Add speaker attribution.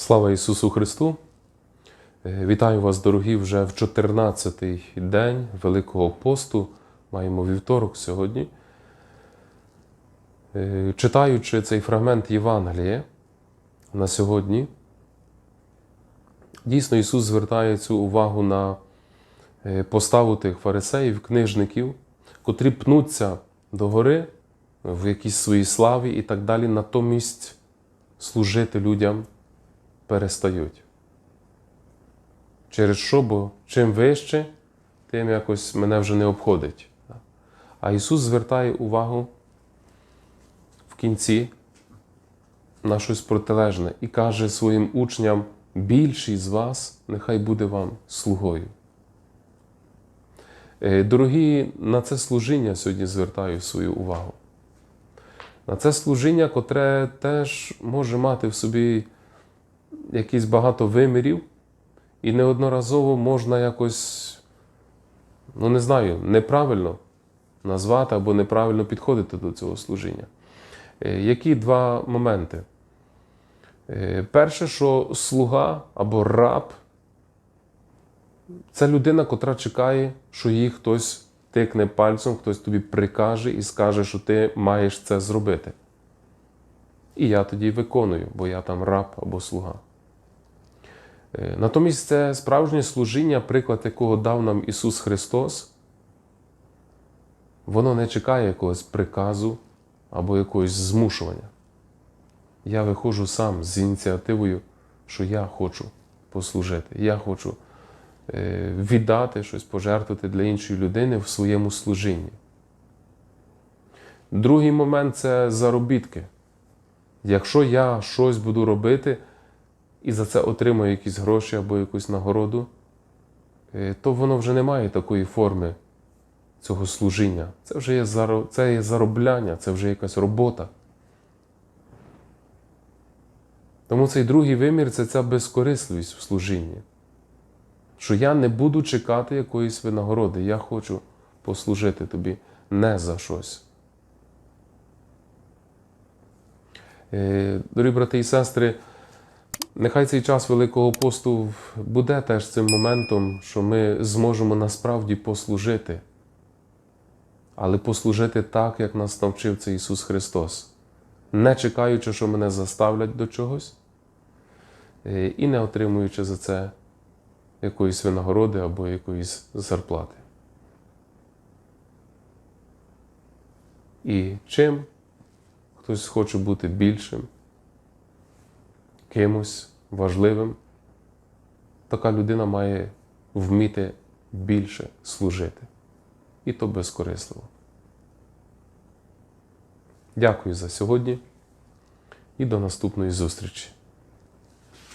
Speaker 1: Слава Ісусу Христу! Е, Вітаю вас, дорогі, вже в 14-й день Великого посту. Маємо вівторок сьогодні. Е, Читаючи цей фрагмент Євангелія на сьогодні, дійсно Ісус звертає цю увагу на е, поставу тих фарисеїв, книжників, котрі пнуться до гори в якійсь своїй славі і так далі, натомість служити людям перестають. Через що, бо чим вище, тим якось мене вже не обходить. А Ісус звертає увагу в кінці на щось протилежне і каже своїм учням: більшість з вас нехай буде вам слугою. Е, Дорогі, на це служіння сьогодні звертаю свою увагу. На це служіння, котре теж може мати в собі якісь багато вимірів, і неодноразово можна якось, ну не знаю, неправильно назвати або неправильно підходити до цього служіння. Е, Які два моменти? Е, Перше, що слуга або раб це людина, котра чекає, що їй хтось тикне пальцем, хтось тобі прикаже і скаже, що ти маєш це зробити. І я тоді виконую, бо я там раб або слуга. Е, Натомість це справжнє служіння, приклад якого дав нам Ісус Христос. Воно не чекає якогось приказу або якогось змушування. Я виходжу сам з ініціативою, що я хочу послужити, я хочу е, віддати щось, пожертвувати для іншої людини в своєму служінні. Другий момент це заробітки. Якщо я щось буду робити і за це отримую якісь гроші або якусь нагороду, е, то воно вже не має такої форми цього служіння. Це вже є, це є заробляння, це вже якась робота. Тому цей другий вимір це ця безкорисливість в служінні. Що я не буду чекати якоїсь винагороди, я хочу послужити тобі не за щось. Е, Дорогі брати і сестри, нехай цей час Великого посту буде теж цим моментом, що ми зможемо насправді послужити, але послужити так, як нас навчив це Ісус Христос, не чекаючи, що мене заставлять до чогось, е, і не отримуючи за це якоїсь винагороди або якоїсь зарплати. І чим хтось хоче бути більшим, кимось важливим, така людина має вміти більше служити. І то безкорисливо. Дякую за сьогодні і до наступної зустрічі.